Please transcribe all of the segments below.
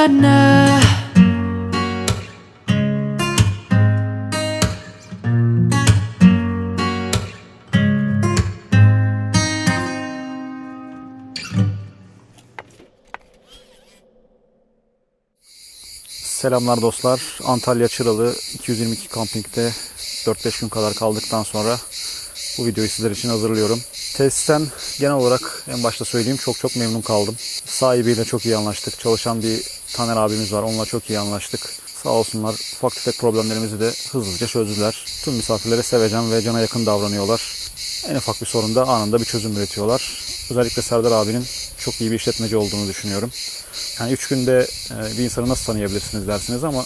Savannah. Selamlar dostlar. Antalya Çıralı 222 kampingde 4-5 gün kadar kaldıktan sonra bu videoyu sizler için hazırlıyorum. Tesisten genel olarak en başta söyleyeyim çok çok memnun kaldım. Sahibiyle çok iyi anlaştık. Çalışan bir Taner abimiz var. Onunla çok iyi anlaştık. Sağ olsunlar ufak tefek problemlerimizi de hızlıca çözdüler. Tüm misafirlere sevecen ve cana yakın davranıyorlar. En ufak bir sorunda anında bir çözüm üretiyorlar. Özellikle Serdar abinin çok iyi bir işletmeci olduğunu düşünüyorum. Yani 3 günde e, bir insanı nasıl tanıyabilirsiniz dersiniz ama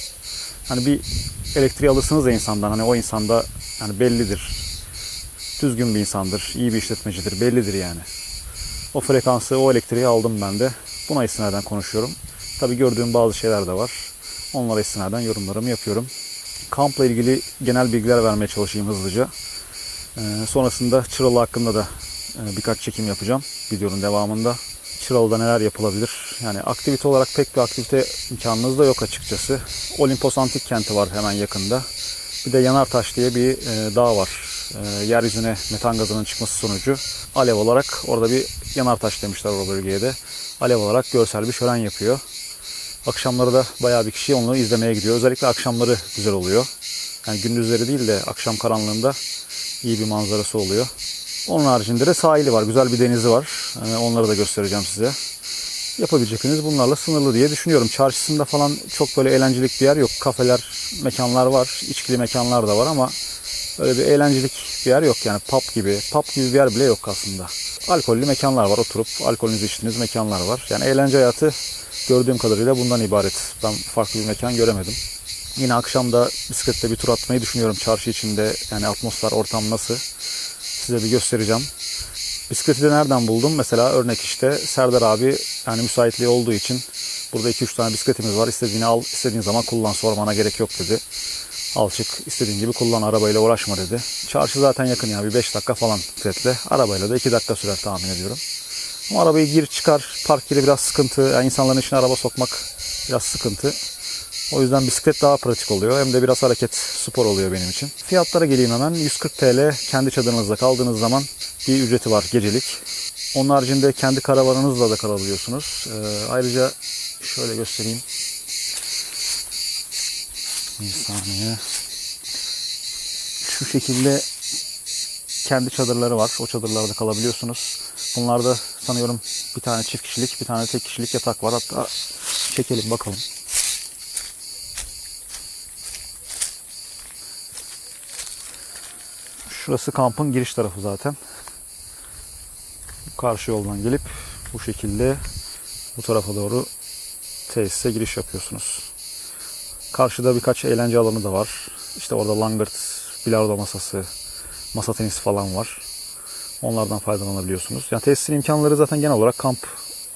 hani bir elektriği alırsınız ya insandan hani o insanda yani bellidir. Düzgün bir insandır, iyi bir işletmecidir, bellidir yani. O frekansı, o elektriği aldım ben de. Buna istinaden konuşuyorum. Tabii gördüğüm bazı şeyler de var. Onlara istinaden yorumlarımı yapıyorum. Kampla ilgili genel bilgiler vermeye çalışayım hızlıca. Ee, sonrasında Çıralı hakkında da e, birkaç çekim yapacağım videonun devamında. Çıralı'da neler yapılabilir? Yani aktivite olarak pek bir aktivite imkanınız da yok açıkçası. Olimpos Antik Kenti var hemen yakında. Bir de Yanartaş diye bir e, dağ var. E, yeryüzüne metan gazının çıkması sonucu alev olarak orada bir Yanartaş demişler o bölgeye de. Alev olarak görsel bir şölen yapıyor. Akşamları da bayağı bir kişi onu izlemeye gidiyor. Özellikle akşamları güzel oluyor. Yani gündüzleri değil de akşam karanlığında iyi bir manzarası oluyor. Onun haricinde de sahili var. Güzel bir denizi var. Ee, Onları da göstereceğim size. Yapabilecekleriniz bunlarla sınırlı diye düşünüyorum. Çarşısında falan çok böyle eğlencelik bir yer yok. Kafeler, mekanlar var. içkili mekanlar da var ama öyle bir eğlencelik bir yer yok. Yani pub gibi. Pub gibi bir yer bile yok aslında. Alkollü mekanlar var. Oturup alkolünüzü içtiğiniz mekanlar var. Yani eğlence hayatı gördüğüm kadarıyla bundan ibaret. Ben farklı bir mekan göremedim. Yine akşam da bisikletle bir tur atmayı düşünüyorum çarşı içinde. Yani atmosfer, ortam nasıl? Size bir göstereceğim. Bisikleti de nereden buldum? Mesela örnek işte Serdar abi yani müsaitliği olduğu için burada 2-3 tane bisikletimiz var. İstediğini al, istediğin zaman kullan sormana gerek yok dedi. Al çık istediğin gibi kullan arabayla uğraşma dedi. Çarşı zaten yakın yani bir 5 dakika falan bisikletle. Arabayla da 2 dakika sürer tahmin ediyorum. Ama arabayı gir çıkar park yeri biraz sıkıntı. Yani insanların içine araba sokmak biraz sıkıntı. O yüzden bisiklet daha pratik oluyor. Hem de biraz hareket spor oluyor benim için. Fiyatlara geleyim hemen. 140 TL kendi çadırınızda kaldığınız zaman bir ücreti var gecelik. Onun haricinde kendi karavanınızla da kalabiliyorsunuz. Ee, ayrıca şöyle göstereyim. Bir saniye. Şu şekilde kendi çadırları var. O çadırlarda kalabiliyorsunuz. Bunlarda sanıyorum bir tane çift kişilik, bir tane tek kişilik yatak var. Hatta çekelim bakalım. Şurası kampın giriş tarafı zaten. Karşı yoldan gelip bu şekilde bu tarafa doğru tesise giriş yapıyorsunuz. Karşıda birkaç eğlence alanı da var. İşte orada langırt, bilardo masası, masa tenisi falan var. Onlardan faydalanabiliyorsunuz. Yani tesisin imkanları zaten genel olarak kamp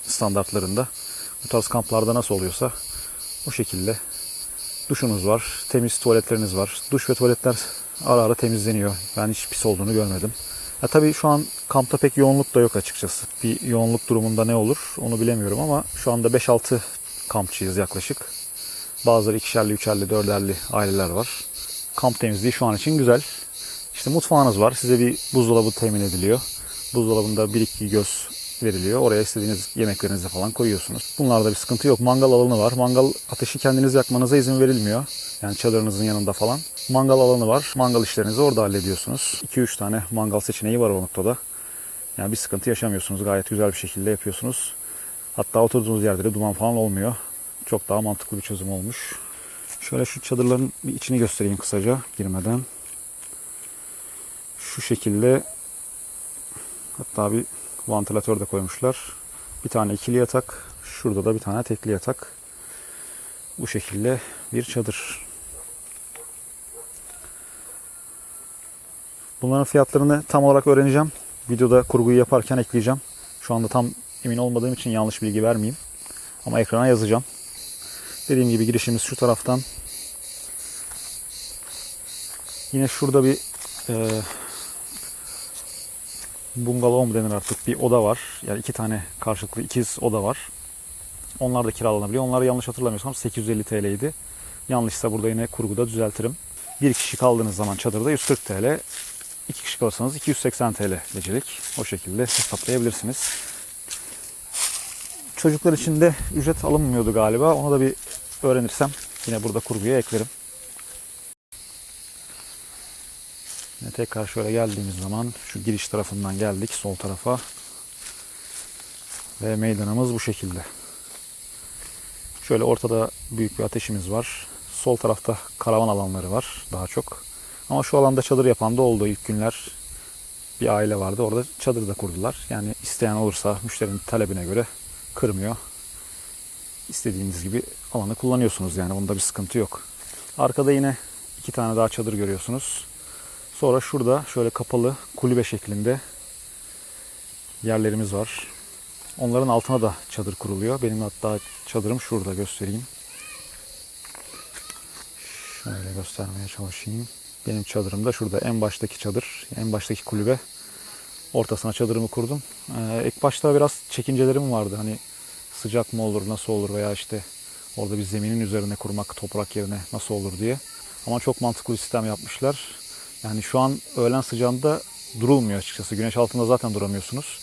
standartlarında. Bu tarz kamplarda nasıl oluyorsa o şekilde. Duşunuz var, temiz tuvaletleriniz var. Duş ve tuvaletler ara ara temizleniyor. Ben hiç pis olduğunu görmedim. Ya tabii şu an kampta pek yoğunluk da yok açıkçası. Bir yoğunluk durumunda ne olur onu bilemiyorum ama şu anda 5-6 kampçıyız yaklaşık. Bazıları ikişerli, üçerli, dörderli aileler var. Kamp temizliği şu an için güzel. İşte mutfağınız var. Size bir buzdolabı temin ediliyor. Buzdolabında 1-2 göz veriliyor. Oraya istediğiniz yemeklerinizi falan koyuyorsunuz. Bunlarda bir sıkıntı yok. Mangal alanı var. Mangal ateşi kendiniz yakmanıza izin verilmiyor. Yani çadırınızın yanında falan. Mangal alanı var. Mangal işlerinizi orada hallediyorsunuz. 2-3 tane mangal seçeneği var o noktada. Yani bir sıkıntı yaşamıyorsunuz. Gayet güzel bir şekilde yapıyorsunuz. Hatta oturduğunuz yerde de duman falan olmuyor. Çok daha mantıklı bir çözüm olmuş. Şöyle şu çadırların bir içini göstereyim kısaca girmeden. Şu şekilde hatta bir vantilatör de koymuşlar. Bir tane ikili yatak. Şurada da bir tane tekli yatak. Bu şekilde bir çadır. Bunların fiyatlarını tam olarak öğreneceğim. Videoda kurguyu yaparken ekleyeceğim. Şu anda tam emin olmadığım için yanlış bilgi vermeyeyim. Ama ekrana yazacağım. Dediğim gibi girişimiz şu taraftan. Yine şurada bir e, bungalov mu denir artık bir oda var. Yani iki tane karşılıklı ikiz oda var. Onlar da kiralanabiliyor. Onlar yanlış hatırlamıyorsam 850 TL'ydi. Yanlışsa burada yine kurguda düzeltirim. Bir kişi kaldığınız zaman çadırda 140 TL. İki kişi kalırsanız 280 TL gecelik. O şekilde hesaplayabilirsiniz. Çocuklar için de ücret alınmıyordu galiba. Onu da bir öğrenirsem yine burada kurguya eklerim. Yine tekrar şöyle geldiğimiz zaman şu giriş tarafından geldik sol tarafa. Ve meydanımız bu şekilde. Şöyle ortada büyük bir ateşimiz var. Sol tarafta karavan alanları var daha çok. Ama şu alanda çadır yapan da oldu ilk günler. Bir aile vardı orada çadır da kurdular. Yani isteyen olursa müşterinin talebine göre kırmıyor. İstediğiniz gibi alanı kullanıyorsunuz yani bunda bir sıkıntı yok. Arkada yine iki tane daha çadır görüyorsunuz. Sonra şurada şöyle kapalı kulübe şeklinde yerlerimiz var. Onların altına da çadır kuruluyor. Benim hatta çadırım şurada göstereyim. Şöyle göstermeye çalışayım. Benim çadırım da şurada en baştaki çadır, en baştaki kulübe. Ortasına çadırımı kurdum. Ee, ilk başta biraz çekincelerim vardı. Hani sıcak mı olur, nasıl olur veya işte orada bir zeminin üzerine kurmak toprak yerine nasıl olur diye. Ama çok mantıklı bir sistem yapmışlar. Yani şu an öğlen sıcağında durulmuyor açıkçası. Güneş altında zaten duramıyorsunuz.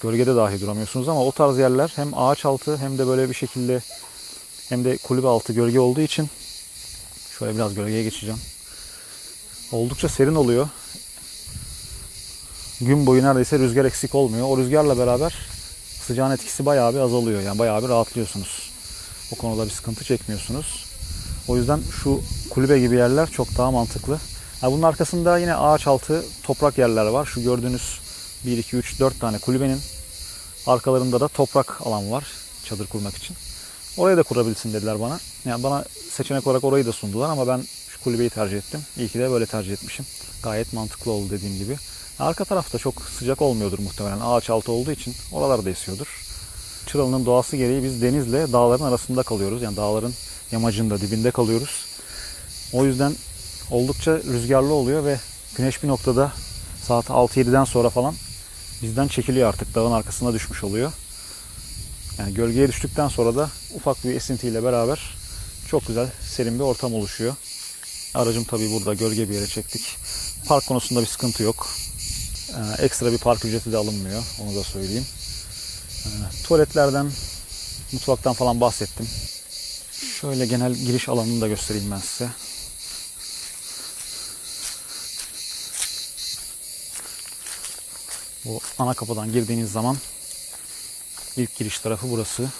Gölgede dahi duramıyorsunuz ama o tarz yerler hem ağaç altı hem de böyle bir şekilde hem de kulübe altı gölge olduğu için şöyle biraz gölgeye geçeceğim. Oldukça serin oluyor. Gün boyu neredeyse rüzgar eksik olmuyor. O rüzgarla beraber sıcağın etkisi bayağı bir azalıyor. Yani bayağı bir rahatlıyorsunuz. O konuda bir sıkıntı çekmiyorsunuz. O yüzden şu kulübe gibi yerler çok daha mantıklı. Bunun arkasında yine ağaç altı toprak yerler var. Şu gördüğünüz 1, 2, 3, 4 tane kulübenin arkalarında da toprak alan var çadır kurmak için. Oraya da kurabilirsin dediler bana. Yani bana seçenek olarak orayı da sundular ama ben şu kulübeyi tercih ettim. İyi ki de böyle tercih etmişim. Gayet mantıklı oldu dediğim gibi. Arka tarafta çok sıcak olmuyordur muhtemelen. Ağaç altı olduğu için oralarda esiyordur. Çıralı'nın doğası gereği biz denizle dağların arasında kalıyoruz. Yani dağların yamacında, dibinde kalıyoruz. O yüzden oldukça rüzgarlı oluyor ve güneş bir noktada saat 6-7'den sonra falan bizden çekiliyor artık. Dağın arkasına düşmüş oluyor. Yani gölgeye düştükten sonra da ufak bir esintiyle beraber çok güzel serin bir ortam oluşuyor. Aracım tabii burada gölge bir yere çektik. Park konusunda bir sıkıntı yok. Ee, ekstra bir park ücreti de alınmıyor. Onu da söyleyeyim. Ee, tuvaletlerden, mutfaktan falan bahsettim. Şöyle genel giriş alanını da göstereyim ben size. Bu ana kapıdan girdiğiniz zaman ilk giriş tarafı burası.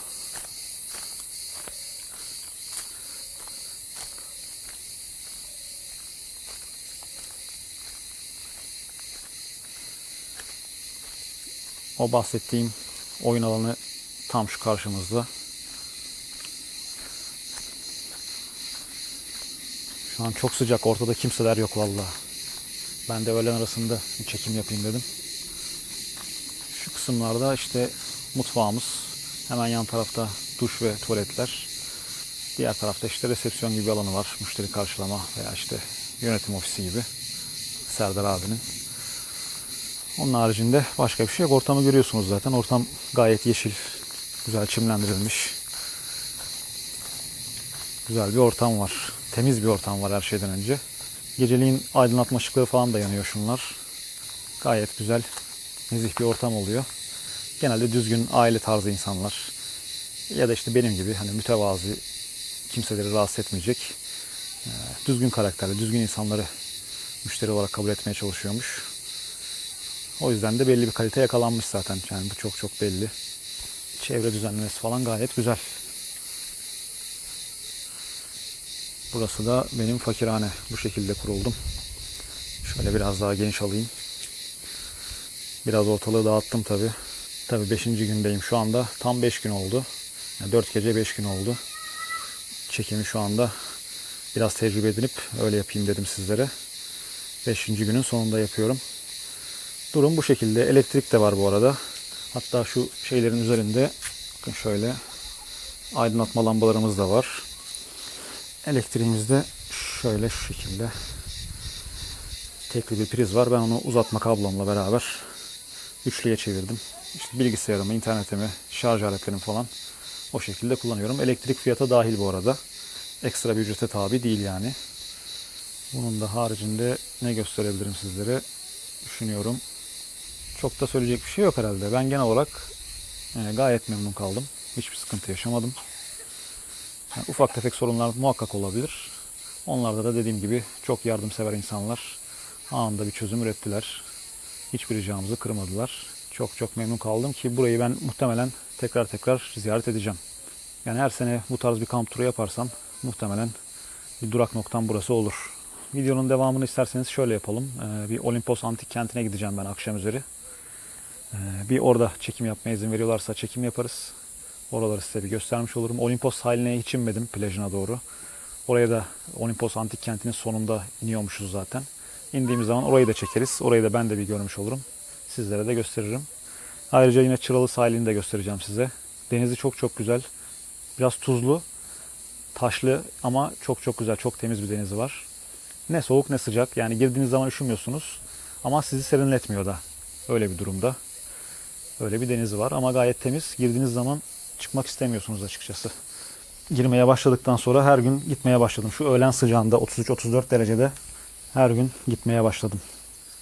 O bahsettiğim oyun alanı tam şu karşımızda. Şu an çok sıcak. Ortada kimseler yok vallahi. Ben de öğlen arasında bir çekim yapayım dedim. Kısımlarda işte mutfağımız. Hemen yan tarafta duş ve tuvaletler. Diğer tarafta işte resepsiyon gibi alanı var. Müşteri karşılama veya işte yönetim ofisi gibi. Serdar abinin. Onun haricinde başka bir şey yok. Ortamı görüyorsunuz zaten. Ortam gayet yeşil. Güzel çimlendirilmiş. Güzel bir ortam var. Temiz bir ortam var her şeyden önce. Geceliğin aydınlatma ışıkları falan da yanıyor şunlar. Gayet güzel, nezih bir ortam oluyor. Genelde düzgün aile tarzı insanlar ya da işte benim gibi hani mütevazi kimseleri rahatsız etmeyecek e, düzgün karakterli, düzgün insanları müşteri olarak kabul etmeye çalışıyormuş. O yüzden de belli bir kalite yakalanmış zaten. Yani bu çok çok belli. Çevre düzenlemesi falan gayet güzel. Burası da benim fakirhane. Bu şekilde kuruldum. Şöyle biraz daha geniş alayım. Biraz ortalığı dağıttım tabi. Tabi 5. gündeyim şu anda. Tam 5 gün oldu. Yani 4 gece 5 gün oldu. Çekimi şu anda biraz tecrübe edinip öyle yapayım dedim sizlere. 5. günün sonunda yapıyorum. Durum bu şekilde. Elektrik de var bu arada. Hatta şu şeylerin üzerinde bakın şöyle aydınlatma lambalarımız da var. Elektriğimiz de şöyle şu şekilde. Tekli bir priz var. Ben onu uzatma kablomla beraber üçlüye çevirdim. İşte bilgisayarımı, internetimi, şarj aletlerimi falan O şekilde kullanıyorum. Elektrik fiyata dahil bu arada. Ekstra bir ücrete tabi değil yani. Bunun da haricinde ne gösterebilirim sizlere düşünüyorum. Çok da söyleyecek bir şey yok herhalde. Ben genel olarak e, gayet memnun kaldım. Hiçbir sıkıntı yaşamadım. Yani ufak tefek sorunlar muhakkak olabilir. Onlarda da dediğim gibi çok yardımsever insanlar anında bir çözüm ürettiler. Hiçbir ricamızı kırmadılar. Çok çok memnun kaldım ki burayı ben muhtemelen tekrar tekrar ziyaret edeceğim. Yani her sene bu tarz bir kamp turu yaparsam muhtemelen bir durak noktam burası olur. Videonun devamını isterseniz şöyle yapalım. Ee, bir Olimpos Antik Kenti'ne gideceğim ben akşam üzeri. Ee, bir orada çekim yapmaya izin veriyorlarsa çekim yaparız. Oraları size bir göstermiş olurum. Olimpos sahiline hiç inmedim plajına doğru. Oraya da Olimpos Antik Kenti'nin sonunda iniyormuşuz zaten. İndiğimiz zaman orayı da çekeriz. Orayı da ben de bir görmüş olurum. Sizlere de gösteririm. Ayrıca yine Çıralı sahilini de göstereceğim size. Denizi çok çok güzel. Biraz tuzlu, taşlı ama çok çok güzel, çok temiz bir denizi var. Ne soğuk ne sıcak. Yani girdiğiniz zaman üşümüyorsunuz. Ama sizi serinletmiyor da. Öyle bir durumda. Öyle bir denizi var ama gayet temiz. Girdiğiniz zaman çıkmak istemiyorsunuz açıkçası. Girmeye başladıktan sonra her gün gitmeye başladım. Şu öğlen sıcağında 33-34 derecede her gün gitmeye başladım.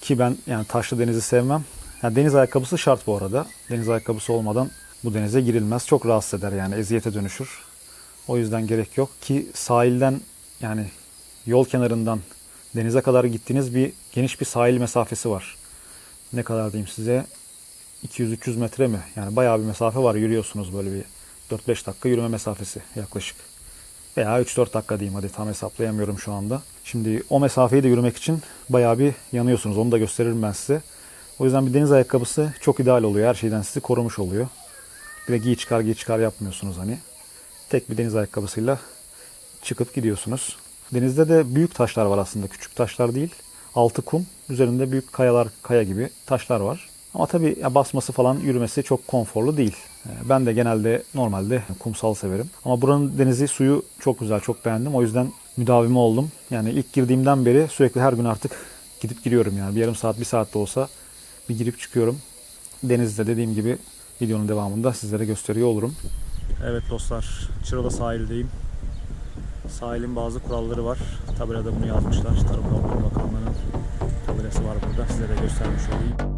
Ki ben yani taşlı denizi sevmem. Yani deniz ayakkabısı şart bu arada. Deniz ayakkabısı olmadan bu denize girilmez. Çok rahatsız eder yani eziyete dönüşür. O yüzden gerek yok ki sahilden yani yol kenarından denize kadar gittiğiniz bir geniş bir sahil mesafesi var. Ne kadar diyeyim size 200-300 metre mi? Yani bayağı bir mesafe var. Yürüyorsunuz böyle bir 4-5 dakika yürüme mesafesi yaklaşık. Veya 3-4 dakika diyeyim hadi tam hesaplayamıyorum şu anda. Şimdi o mesafeyi de yürümek için bayağı bir yanıyorsunuz. Onu da gösteririm ben size. O yüzden bir deniz ayakkabısı çok ideal oluyor. Her şeyden sizi korumuş oluyor. Bir de giy çıkar giy çıkar yapmıyorsunuz hani. Tek bir deniz ayakkabısıyla çıkıp gidiyorsunuz. Denizde de büyük taşlar var aslında. Küçük taşlar değil. Altı kum. Üzerinde büyük kayalar, kaya gibi taşlar var. Ama tabii basması falan yürümesi çok konforlu değil. Ee, Ben de genelde normalde kumsal severim. Ama buranın denizi suyu çok güzel, çok beğendim. O yüzden müdavimi oldum. Yani ilk girdiğimden beri sürekli her gün artık gidip giriyorum yani. Bir yarım saat, bir saat de olsa bir girip çıkıyorum. Denizde dediğim gibi videonun devamında sizlere gösteriyor olurum. Evet dostlar, Çıralı sahildeyim. Sahilin bazı kuralları var. Tabelada bunu yazmışlar. Tarım Orman Bakanlığı'nın tabelası var burada. Size de göstermiş olayım.